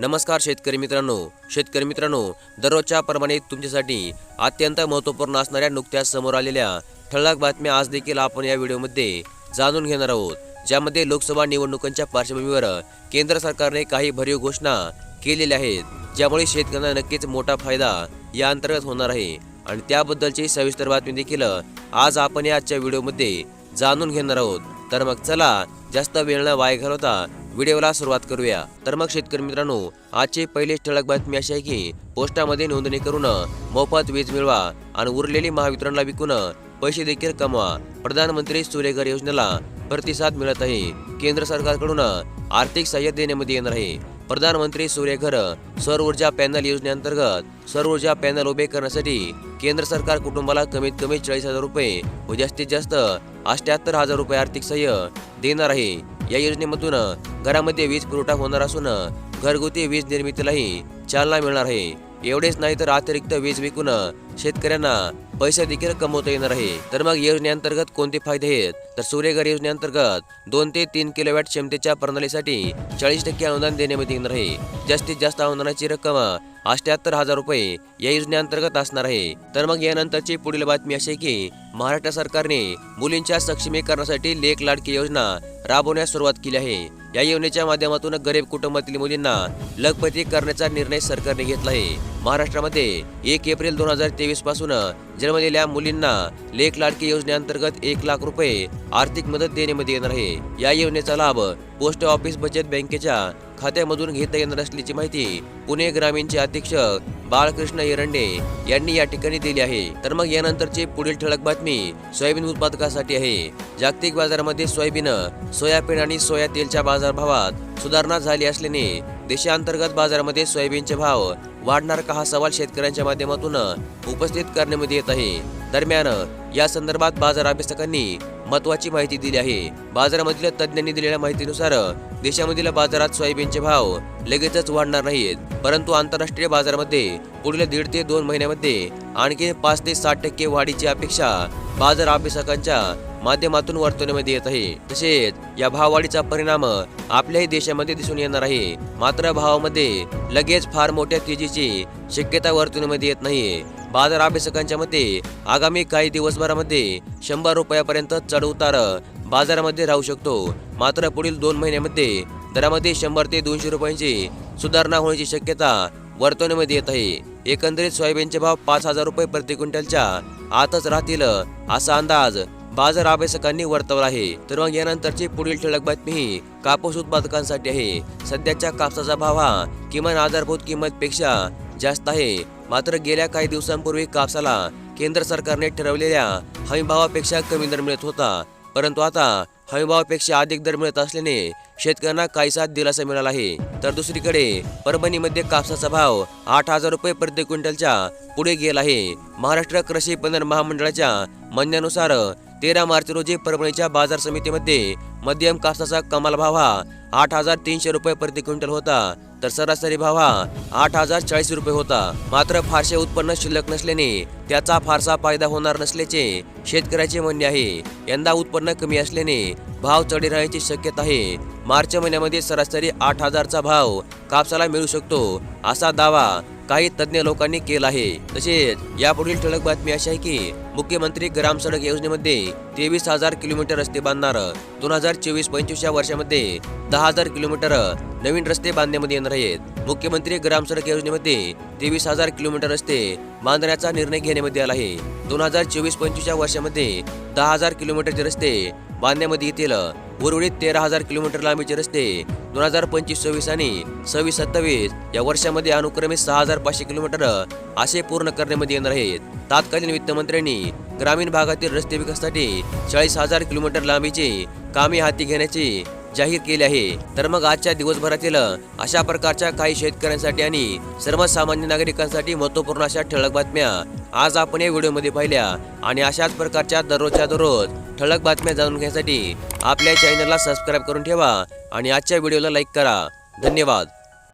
नमस्कार शेतकरी मित्रांनो. शेतकरी मित्रांनो दररोजच्या प्रमाणे तुमच्यासाठी अत्यंत महत्त्वपूर्ण असणाऱ्या नुकत्याच समोर आलेल्या ठळक बातम्या आज देखील आपण या व्हिडिओमध्ये जाणून घेणार आहोत. ज्यामध्ये लोकसभा निवडणुकांच्या पार्श्वभूमीवर केंद्र सरकारने काही भरीव घोषणा केलेल्या आहेत ज्यामुळे शेतकऱ्यांना नक्कीच मोठा फायदा या अंतर्गत होणार आहे. आणि त्याबद्दलची सविस्तर बातमी देखील आज आपण या आजच्या व्हिडिओमध्ये जाणून घेणार आहोत. तर मग चला जास्त वेळ न वाय घालवता व्हिडिओला सुरुवात करूया. तर मग शेतकरी मित्रांनो आजची पहिली ठळक बातमी अशी आहे की पोस्टामध्ये नोंदणी करून मोफत वीज मिळवा आणि उरलेली महावितरणला विकून पैसे देखील कमवा. प्रधानमंत्री सूर्यघर योजनेला प्रतिसाद मिळत आहे केंद्र सरकारकडून आर्थिक सहाय्य देण्यामध्ये येणार आहे. प्रधानमंत्री सूर्यघर सौर ऊर्जा पॅनल योजनेअंतर्गत सौर ऊर्जा पॅनल उभे करण्यासाठी केंद्र सरकार कुटुंबाला कमीत कमी चाळीस हजार रुपये व जास्तीत जास्त अष्ट्याहत्तर हजार रुपये आर्थिक सहाय्य देणार आहे. या योजनेमधून घरामध्ये वीज पुरवठा होणार असून घरगुती वीज निर्मितीलाही चालना मिळणार आहे. एवढेच नाही तर अतिरिक्त वीज विकून शेतकऱ्यांना पैसे देखील कमवता येणार आहे. तर मग योजनेअंतर्गत कोणते फायदे आहेत? तर सूर्यघर योजनेअंतर्गत दोन ते तीन किलोवॅट क्षमतेच्या प्रणालीसाठी चाळीस टक्के अनुदान देण्यामध्ये येणार आहे. जास्तीत जास्त अनुदानाची रक्कम अष्ट्याहत्तर हजार रुपये या योजनेअंतर्गत असणार आहे. तर मग यानंतरची पुढील बातमी अशी आहे की महाराष्ट्र सरकारने मुलींच्या सक्षमीकरणासाठी लेख लाडकी योजना राबवण्यास सुरुवात केली आहे. या योजनेच्या माध्यमातून गरीब कुटुंबातील मुलींना लखपती करण्याचा निर्णय सरकारने घेतला आहे. महाराष्ट्रामध्ये एक एप्रिल दोन हजार तेवीसपासून जन्मलेल्या मुलींना लेख लाडकी योजनेअंतर्गत एक लाख रुपये आर्थिक मदत देण्यामध्ये येणार आहे. या योजनेचा लाभ पोस्ट ऑफिस बचत बँकेच्या खात्यामधून घेता येणार असल्याची माहिती पुणे ग्रामीणचे अध्यक्ष बाळकृष्ण एरंडे यांनी या ठिकाणी दिली आहे. तर मग यानंतरची पुढील ठळक बातमी सोयाबीन उत्पादकासाठी आहे. जागतिक बाजारामध्ये सोयाबीन सोयाबीन आणि सोया तेलच्या बाजारभावात सुधारणा झाली असल्याने देशांतर्गत बाजारामध्ये सोयाबीनचे भाव वाढणार का हा सवाल शेतकऱ्यांच्या माध्यमातून उपस्थित करण्यामध्ये येत आहे. दरम्यान या संदर्भात बाजार अभ्यासकांनी महत्वाची माहिती दिली आहे. बाजारामधील तज्ज्ञांनी दिलेल्या माहितीनुसार देशामधील बाजारात सोयाबीनचे भाव लगेचच वाढणार नाहीत. परंतु आंतरराष्ट्रीय बाजारामध्ये पुढील दीड ते दोन महिन्यामध्ये आणखी पाच ते साठ टक्के वाढीची अपेक्षा बाजार अभ्यासकांच्या माध्यमातून वर्तवण्यामध्ये येत आहे. तसेच या भाववाढीचा परिणाम आपल्याही देशामध्ये दिसून येणार आहे. मात्र भावामध्ये लगेच फार मोठ्या तेजीची शक्यता वर्तवण्यामध्ये येत नाही बाजार अभ्यासकांच्या मते आगामी काही दिवसभरामध्ये शंभर रुपयापर्यंत चढ उतार बाजारामध्ये राहू शकतो. मात्र पुढील दोन महिन्यामध्ये दरामध्ये शंभर ते दोनशे रुपयांची सुधारणा होण्याची शक्यता वर्तवण्यामध्ये येत आहे. एकंदरीत सोयाबीनचे भाव पाच हजार रुपये प्रति क्विंटलच्या आतच राहतील असा अंदाज बाजार अभ्यासकांनी वर्तवला आहे. तर मग यानंतरची पुढील ठळक बातमी ही कापूस उत्पादकांसाठी आहे. सध्याच्या कापसाचा भाव हा किमान आधारभूत किंमतपेक्षा जास्त आहे. मात्र गेल्या काही दिवसांपूर्वी कापसाला केंद्र सरकारने ठरवलेल्या हमीभावापेक्षा कमी दर मिळत होता. परंतु आता हमीभावापेक्षा अधिक दर मिळत असल्याने शेतकऱ्यांना काहीसा दिलासा मिळाला आहे. तर दुसरीकडे परभणीमध्ये कापसाचा भाव आठ हजार रुपये प्रति क्विंटलच्या पुढे गेला आहे. महाराष्ट्र कृषी पणन महामंडळाच्या म्हणण्यानुसार तेरा मार्च रोजी परभणीच्या बाजार समितीमध्ये मध्यम कापसाचा कमाल भाव हा आठ हजार तीनशे रुपये प्रति क्विंटल होता. तर सरासरी भाव हा आठ हजार चाळीस रुपये होता. मात्र फारसे उत्पन्न शिल्लक नसल्याने त्याचा फारसा फायदा होणार नसल्याचे शेतकऱ्याचे म्हणणे आहे. यंदा उत्पन्न कमी असल्याने भाव चढी राहण्याची शक्यता आहे. मार्च महिन्यामध्ये सरासरी आठ हजारचा भाव कापसाला मिळू शकतो असा दावा काही तज्ज्ञ लोकांनी केला आहे. तसेच यापुढील ठळक बातमी अशी आहे की मुख्यमंत्री ग्राम सडक योजनेमध्ये तेवीस हजार किलोमीटर रस्ते बांधणार. दोन हजार चोवीस पंचवीस या वर्षामध्ये दहा हजार किलोमीटर नवीन रस्ते बांधण्यामध्ये येणार आहेत. मुख्यमंत्री ग्राम सडक योजनेमध्ये तेवीस हजार किलोमीटर रस्ते बांधण्याचा निर्णय घेण्यामध्ये आला आहे. दोन हजार चोवीस पंचवीस या वर्षामध्ये दहा हजार किलोमीटरचे रस्ते बांधण्यामध्ये येतील उर्वरित तेरा हजार किलोमीटर लांबीचे रस्ते दोन हजार पंचवीस सव्वीस आणि सव्वीस सत्तावीस या वर्षामध्ये अनुक्रमे सहा हजार पाचशे किलोमीटर असे पूर्ण करण्यामध्ये येणार आहेत. तात्कालीन वित्तमंत्र्यांनी ग्रामीण भागातील रस्ते विकासासाठी चाळीस हजार किलोमीटर लांबीची कामे हाती घेण्याची जाहीर केले आहे. तर मग आजच्या दिवसभरातील अशा प्रकारच्या काही शेतकऱ्यांसाठी आणि सर्वसामान्य नागरिकांसाठी महत्त्वपूर्ण अशा ठळक बातम्या आज आपण या व्हिडिओमध्ये पाहिल्या. आणि अशाच प्रकारच्या दररोजच्या दररोज ठळक बातम्या जाणून घेण्यासाठी आपल्या चॅनलला सबस्क्राईब करून ठेवा आणि आजच्या व्हिडिओला लाईक करा. धन्यवाद.